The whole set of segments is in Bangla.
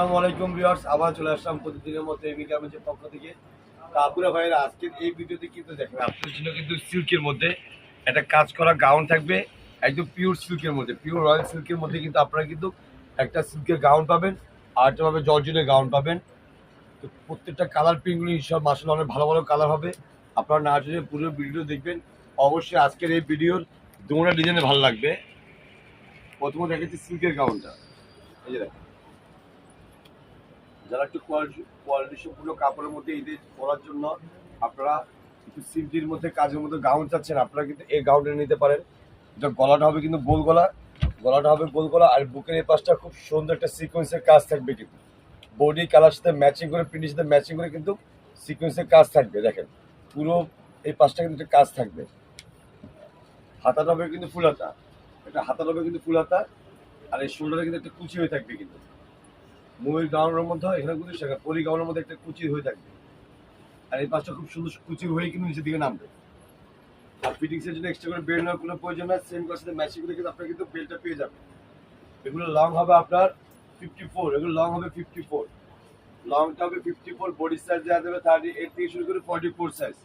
আসসালামু আলাইকুম ভিউয়ার্স আবার চলে আসলাম প্রতিদিনের মতো এমি গার্মেন্টসের পক্ষ থেকে। তা আপুরা ভাইয়েরা, আজকের এই ভিডিওতে কিন্তু দেখেন, আপনাদের জন্য কিন্তু সিল্কের মধ্যে একটা কাজ করা গাউন থাকবে, একদম পিওর সিল্কের মধ্যে পিওর রয়্যাল সিল্কের মধ্যে কিন্তু আপনারা কিন্তু একটা সিল্কের গাউন পাবেন, আর একটা পাবে জর্জনের গাউন পাবেন। তো প্রত্যেকটা কালার প্রিন্টগুলো সব মাসাল অনেক ভালো ভালো কালার হবে। আপনারা না যদি পুরো ভিডিও দেখবেন। অবশ্যই আজকের এই ভিডিওর দুটা ডিজাইনে ভালো লাগবে। প্রথমে দেখেছি সিল্কের গাউনটা এই যে দেখেন। যারা একটু কোয়ালিটি কোয়ালিটি সম্পূর্ণ কাপড়ের মধ্যে ঈদে পরার জন্য আপনারা একটু সিল্কির মধ্যে কাজের মধ্যে গাউন চাচ্ছেন, আপনারা কিন্তু এই গাউনটা নিতে পারেন। এটা গলাটা হবে কিন্তু গোল গলা, গলাটা হবে গোল গলা আর বুকের এই পাশটা খুব সুন্দর একটা সিকোয়েন্সের কাজ থাকবে কিন্তু। বডি কালার সাথে ম্যাচিং করে প্রিন্টের সাথে ম্যাচিং করে কিন্তু সিকোয়েন্সের কাজ থাকবে, দেখেন। পুরো এই পাশটা কিন্তু কাজ থাকবে। হাতাটা হবে কিন্তু ফুল হাতা। এটা হাতাটা হবে কিন্তু ফুল হাতা। আর এই শোল্ডারে কিন্তু একটা কুচি হয়ে থাকবে কিন্তু। ময়ূর গাউনের মধ্যে হয়, এখানে কিন্তু সেখানে পরি গাউনের মধ্যে একটা কুচি হয়ে থাকবে আর এই পাশটা খুব সুন্দর কুচি হয়ে কিন্তু নিচের দিকে নামবে। আর ফিটিংসের জন্য এক্সট্রা করে বেল্ট নেওয়ার কোনো প্রয়োজন নাই সেম কার সাথে ম্যাচিং করে কিন্তু আপনার কিন্তু বেল্টটা পেয়ে যাবেন। এগুলো লং হবে আপনার ফিফটি ফোর এগুলো লং হবে ফিফটি ফোর লংটা হবে ফিফটি ফোর বডি সাইজ দেওয়া যাবে থার্টি এইট থেকে শুরু করে forty four size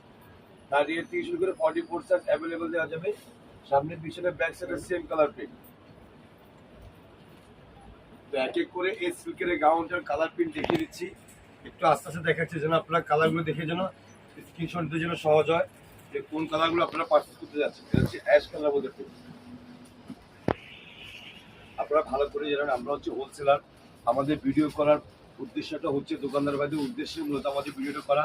thirty eight থেকে শুরু করে ফর্টি ফোর সাইজ অ্যাভেলেবেল দেওয়া যাবে। সামনে পিছনে ব্যাক সাইডে সেম কালার প্রিন্ট তো এক এক করে এই সিল্কের গাউনটার কালার প্রিন্ট দেখিয়ে দিচ্ছি। একটু আস্তে আস্তে দেখাচ্ছি যেন আপনারা কালারগুলো দেখে যেন স্ক্রিনশট দিতে যেন সহজ হয়। যে কোন কালারগুলো আপনারা পারচেস করতে যাচ্ছেন, এটা হচ্ছে অ্যাশ কালার print। আপনারা ভালো করে জানেন, আমরা হচ্ছে হোলসেলার আমাদের ভিডিও করার উদ্দেশ্যটা হচ্ছে দোকানদার ভাইদের উদ্দেশ্যে মূলত আমাদের ভিডিওটা করা।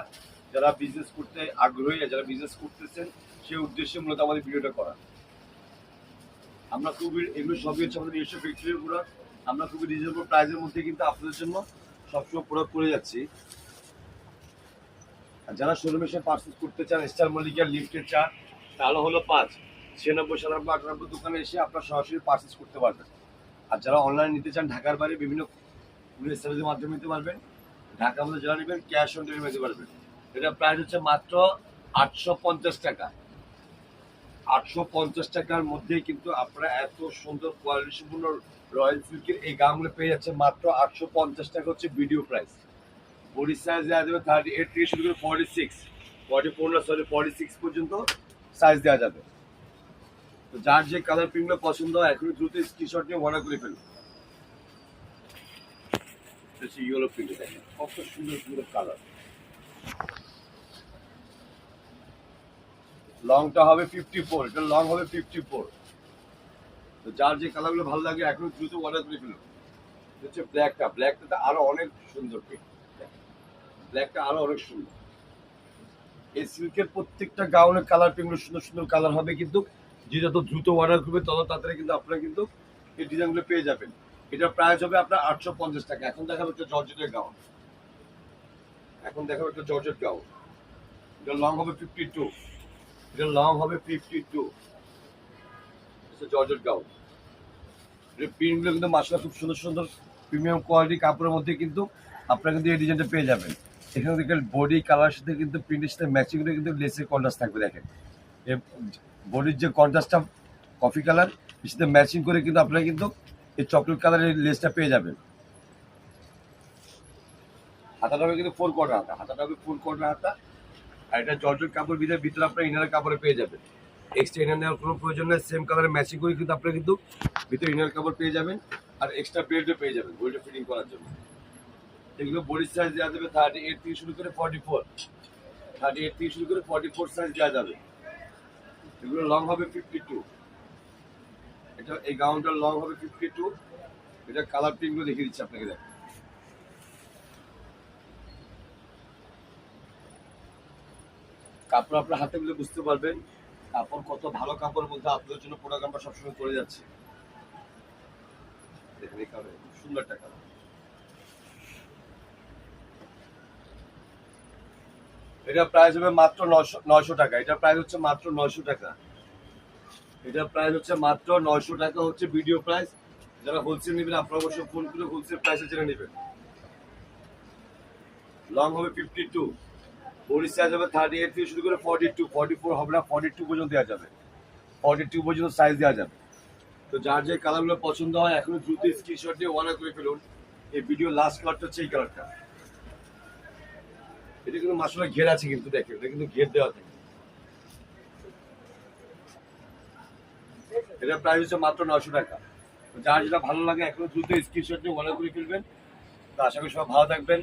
যারা বিজনেস করতে আগ্রহী যারা বিজনেস করতেছেন, সেই উদ্দেশ্যে মূলত আমাদের ভিডিওটা করা। আমরা খুবই, এগুলো সবই হচ্ছে আমাদের নিজস্ব ফ্যাক্টরির আমরা খুবই রিজনেবল প্রাইসের মধ্যে কিন্তু আপনাদের জন্য সবসময় প্রোডাক্ট করে যাচ্ছি। আর যারা শোরুমে এসে পার্সেস করতে চান স্টার মল্লিকার লিফটের চা তাহলে হলো পাঁচ। ছিয়ানব্বই, সাতানব্বই, আটানব্বই দোকানে এসে আপনারা সরাসরি পার্সেস করতে পারবেন। আর যারা অনলাইন নিতে চান, ঢাকার বাইরে বিভিন্ন সার্ভিসের মাধ্যমে নিতে পারবেন। ঢাকার মধ্যে যারা নেবেন ক্যাশ অন ডেলিভারি নিতে পারবেন। এটা প্রাইস হচ্ছে মাত্র আটশো পঞ্চাশ টাকা। আটশো পঞ্চাশ টাকার মধ্যে কিন্তু আপনারা এত সুন্দর কোয়ালিটি সম্পূর্ণ রয়্যাল সিল্কের এই গামগুলো পেয়ে যাচ্ছে মাত্র আটশো পঞ্চাশ টাকা হচ্ছে ভিডিও প্রাইস বডি সাইজ দেওয়া যাবে থার্টি এইট থেকে শুরু করে ফর্টি সিক্স ফর্টি ফোর না সরি ফর্টি সিক্স পর্যন্ত সাইজ দেওয়া যাবে। তো যার যে কালার প্রিন্টগুলো পছন্দ হয়, এখনই দ্রুত স্ক্রিনশট নিয়ে অর্ডার করে ফেলুন। ইয়েলো প্রিন্ট দেখেন। সুন্দর সুন্দর কালার লংটা হবে ফিফটি ফোর এটা লং হবে ফিফটি ফোর যার যে কালারগুলো ভালো লাগে, এখন দ্রুত অর্ডার করে ফেলুন। হচ্ছে ব্ল্যাকটা ব্ল্যাকটা আরও অনেক সুন্দর ব্ল্যাকটা আরও অনেক সুন্দর। এই সিল্কের প্রত্যেকটা গাউনের কালার প্রিন্টগুলো সুন্দর সুন্দর কালার হবে কিন্তু যে যত দ্রুত অর্ডার করবে, তত তাড়াতাড়ি কিন্তু আপনারা কিন্তু এই ডিজাইনগুলো পেয়ে যাবেন। এটা প্রাইস হবে আপনার আটশো পঞ্চাশ টাকা। এখন দেখাবো একটা জর্জেটের গাউন এখন দেখাবো একটা জর্জেট গাউন এটা লং হবে ফিফটি টু এটা লং হবে ফিফটি টু জর্জেট গাউন। প্রিন্টগুলো কিন্তু মাসলা খুব সুন্দর সুন্দর প্রিমিয়াম কোয়ালিটি কাপড়ের মধ্যে কিন্তু আপনারা কিন্তু এই ডিজাইনটা পেয়ে যাবেন। এখানে দেখেন বডি কালার সাথে কিন্তু প্রিন্টের সাথে ম্যাচিং কিন্তু লেসের কন্ট্রাস্ট থাকবে দেখেন। বডির যে কন্ট্রাস্টটা কফি কালারের সাথে ম্যাচিং করে কিন্তু আপনারা কিন্তু এই চকলেট কালারের লেসটা পেয়ে যাবেন। হাতাটা হবে কিন্তু ফোর কোয়ার্টার হাতা। হাতাটা হবে ফোর কোয়ার্টার হাতা। আর এটা জর্জেট কাপড় ভিতরে ভিতরে আপনার ইনার কাপড়ে পেয়ে যাবেন। এক্সট্রা ইনার নেওয়ার কোনো প্রয়োজন নেই সেম কালারে ম্যাচিং করে কিন্তু আপনারা কিন্তু ভিতরে ইনার কাপড় পেয়ে যাবেন আর এক্সট্রা বেল্টও পেয়ে যাবেন বেল্টে ফিটিং করার জন্য। এগুলো বডি সাইজ দেওয়া যাবে থার্টি এইট থেকে শুরু করে ফর্টি ফোর থার্টি এইট থেকে শুরু করে ফর্টি ফোর সাইজ দেওয়া যাবে। এগুলো লং হবে ফিফটি টু এটা, এই গাউনটার লং হবে ফিফটি টু এটা কালার প্রিন্টগুলো দেখিয়ে দিচ্ছি আপনাকে দেখ কাপড় আপনার হাতে মিলে বুঝতে পারবেন। কাপড়, কত ভালো কাপড় বলতে আপনাদের জন্য প্রোডাক্ট আমরা সবসময় করে যাচ্ছি। সুন্দর কালার এটা প্রাইস হবে মাত্র নয়শো টাকা। এটা প্রাইস হচ্ছে মাত্র নয়শো টাকা। এটা প্রাইস হচ্ছে মাত্র নয়শো টাকা হচ্ছে ভিডিও প্রাইস যারা হোলসেল নেবেন, আপনারা অবশ্যই ফোন করে হোলসেল প্রাইসে জেনে নেবেন। লং হবে ফিফটি টু সাইজ হবে থার্টি এইট থেকে শুরু করে ফর্টি টু ফর্টি ফোর হবে না ফর্টি টু পর্যন্ত দেওয়া যাবে। ফর্টি টু পর্যন্ত সাইজ দেওয়া যাবে। তো যার যে কালারগুলো পছন্দ হয়, এখনও দ্রুত স্ক্রিনশট দিয়ে অর্ডার করে ফেলুন। এই ভিডিও লাস্ট কালারটা হচ্ছে এই কালারটা এটা কিন্তু মাসালা ঘের আছে কিন্তু দেখে এটা কিন্তু ঘের দেওয়া থাকে। এটা প্রাইস হচ্ছে মাত্র নশো টাকা। যার যেটা ভালো লাগে, এখনও দ্রুত স্ক্রিনশট নিয়ে অর্ডার করে ফেলবেন। তো আশা করি সবাই ভালো থাকবেন।